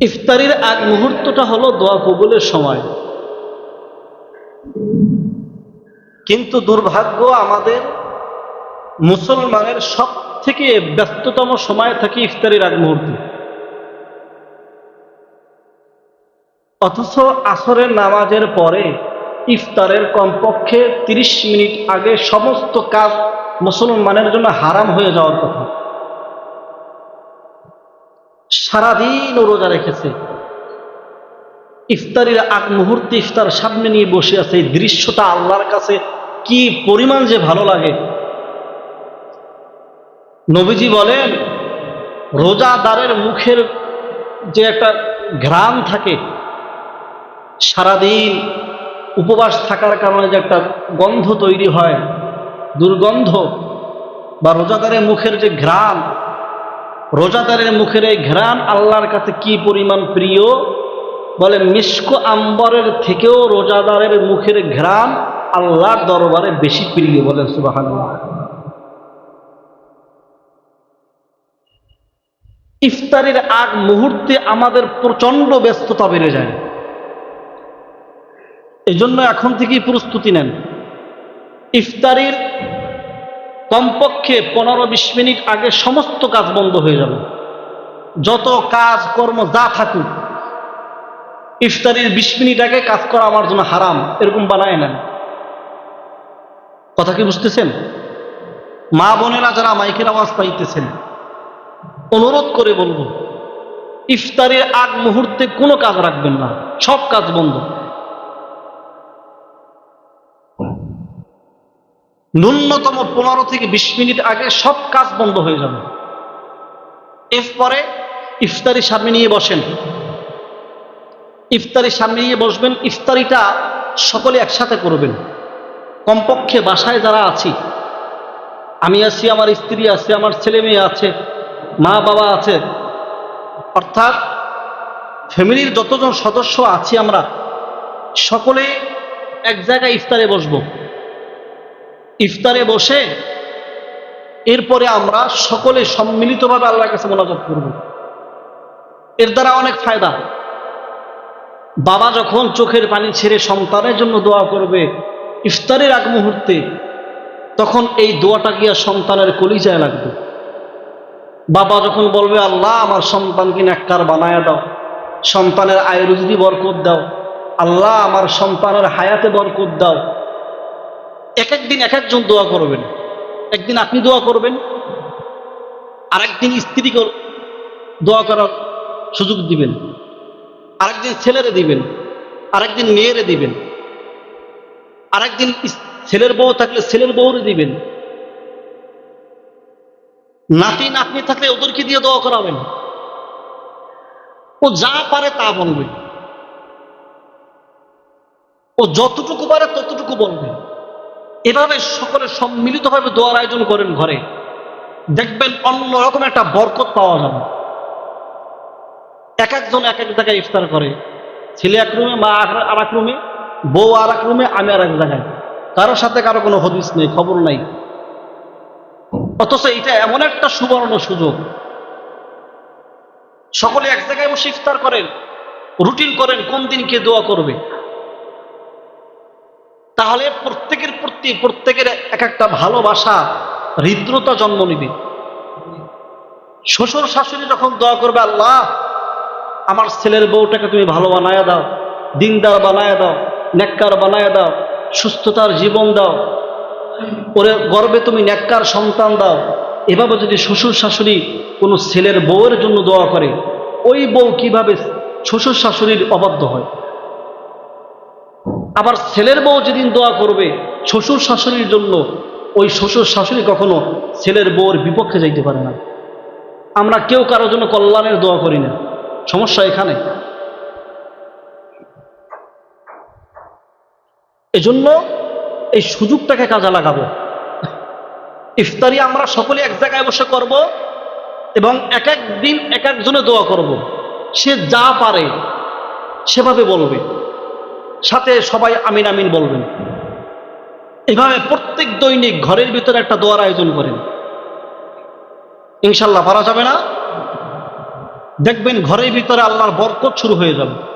ইফতারির আগ মুহূর্তটা হলো দোয়া কবুলের সময়। কিন্তু দুর্ভাগ্য আমাদের মুসলমানের সব থেকে ব্যস্ততম সময় থাকে ইফতারির আগ মুহূর্তে। অথচ আসরের নামাজের পরে ইফতারের কমপক্ষে তিরিশ মিনিট আগে সমস্ত কাজ মুসলমানের জন্য হারাম হয়ে যাওয়ার কথা। সারাদিন ও রোজা রেখেছে। ইফতারির আগ মুহূর্তে ইফতার সামনে নিয়ে বসে আছে এই দৃশ্যটা আল্লাহর কাছে কি পরিমাণ যে ভালো লাগে। নবীজি বলেন, রোজাদারের মুখের যে একটা ঘ্রাণ থাকে, সারাদিন উপবাস থাকার কারণে যে একটা গন্ধ তৈরি হয়, দুর্গন্ধ বা রোজাদারের মুখের যে ঘ্রাণ রোজাদারের মুখের এই ঘ্রাণ আল্লাহর কাছে কি পরিমাণ প্রিয়? বলে মিষ্ক আম্বরের থেকেও রোজাদারের মুখের ঘ্রাণ আল্লাহর দরবারে বেশি প্রিয় বলেন সুবাহান ইফতারির আগ মুহূর্তে আমাদের প্রচণ্ড ব্যস্ততা বেড়ে যায়। এই জন্য এখন থেকেই প্রস্তুতি নেন। ইফতারির কমপক্ষে পনেরো বিশ মিনিট আগে সমস্ত কাজ বন্ধ হয়ে যাবে। যত কাজ, কর্ম যা থাকুক, ইফতারির বিশ মিনিট আগে কাজ করা আমার জন্য হারাম, এরকম বানায় নেন কথা কি বুঝতেছেন? মা বোনেরা যারা মাইকের আওয়াজ পাইতেছেন, অনুরোধ করে বলব, ইফতারের আগ মুহূর্তে কোনো কাজ রাখবেন না, সব কাজ বন্ধ। ন্যূনতম পনেরো থেকে বিশ মিনিট আগে সব কাজ বন্ধ হয়ে যাবে। এরপরে ইফতারি সামনে নিয়ে বসেন। ইফতারি সামনে নিয়ে বসবেন, ইফতারিটা সকলে একসাথে করবেন। কমপক্ষে বাসায় যারা আছি, আমি আছি, আমার স্ত্রী আছে, আমার ছেলে মেয়ে আছে, মা বাবা আছে, অর্থাৎ ফ্যামিলির যতজন সদস্য আছি আমরা, সকলে এক জায়গায় ইফতারে বসবো। ইফতারে বসে এরপরে আমরা সকলে সম্মিলিতভাবে আল্লাহর কাছে মোনাজাত করব। এর দ্বারা অনেক ফায়দা বাবা যখন চোখের পানি ছেড়ে সন্তানের জন্য দোয়া করবে ইফতারের আগ মুহূর্তে, তখন এই দোয়াটা গিয়া সন্তানের কলিজায় লাগবে? বাবা যখন বলবে, আল্লাহ, আমার সন্তানকে নেককার বানায়া দাও, সন্তানের আয় রুজি বরকত দাও, আল্লাহ, আমার সন্তানের হায়াতে বরকত দাও এক একদিন এক একজন দোয়া করবেন। একদিন আপনি দোয়া করবেন, আরেকদিন স্ত্রীকে দোয়া করার সুযোগ দিবেন। আরেকদিন ছেলেরে দিবেন, আরেকদিন মেয়েরে দিবেন। আরেকদিন ছেলের বউ থাকলে ছেলের বউরে দিবেন। নাতি, নাতনি থাকলে ওদেরকে দিয়ে দোয়া করাবেন। ও যা পারে তা বলবে। ও যতটুকু পারে ততটুকু বলবে। এভাবে সকলে সম্মিলিতভাবে দোয়ার আয়োজন করেন ঘরে। দেখবেন অন্যরকম একটা বরকত পাওয়া যাবে। এক একজন এক এক জায়গায় ইফতার করে। ছেলে এক রুমে, মা আর এক রুমে, বউ আর এক রুমে, আমি আর এক জায়গায়। কারোর সাথে কারও কোনো হদিস নেই, খবর নাই। অথচ এটা এমন একটা সুবর্ণ সুযোগ। সকলে এক জায়গায় বসে ইফতার করেন, রুটিন করেন, কোন দিন কে দোয়া করবে। তাহলে প্রত্যেকের প্রতি প্রত্যেকের এক একটা ভালোবাসা হৃদ্রতা জন্ম নিবে। শ্বশুর শাশুড়ি যখন দোয়া করবে, আল্লাহ, আমার ছেলের বউটাকে তুমি ভালো বানায় দাও, দিনদার বানায় দাও, নেককার বানায় দাও, সুস্থতার জীবন দাও, ওরে গর্বে তুমি নেককার সন্তান দাও। এভাবে যদি শ্বশুর শাশুড়ি কোনো ছেলের বউয়ের জন্য দোয়া করে, ওই বউ কীভাবে শ্বশুর শাশুড়ির অবাধ্য হয়? আবার ছেলের বউ যেদিন দোয়া করবে শ্বশুর শাশুড়ির জন্য ওই শ্বশুর শাশুড়ি কখনো ছেলের বউর বিপক্ষে যাইতে পারে না। আমরা কেউ কারোর জন্য কল্যাণের দোয়া করি না। সমস্যা এখানে। এজন্য এই সুযোগটাকে কাজে লাগাবো। ইফতারি আমরা সকলে এক জায়গায় বসে করব এবং এক এক দিন এক একজনে দোয়া করব। সে যা পারে সেভাবে বলবে। সাথে সবাই আমিন আমিন বলবেন। এভাবে প্রত্যেক দৈনিক ঘরের ভিতরে একটা দোয়ার আয়োজন করেন। ইনশাল্লাহ পারা যাবে না? দেখবেন ঘরের ভিতরে আল্লাহর বরকত শুরু হয়ে যাবে।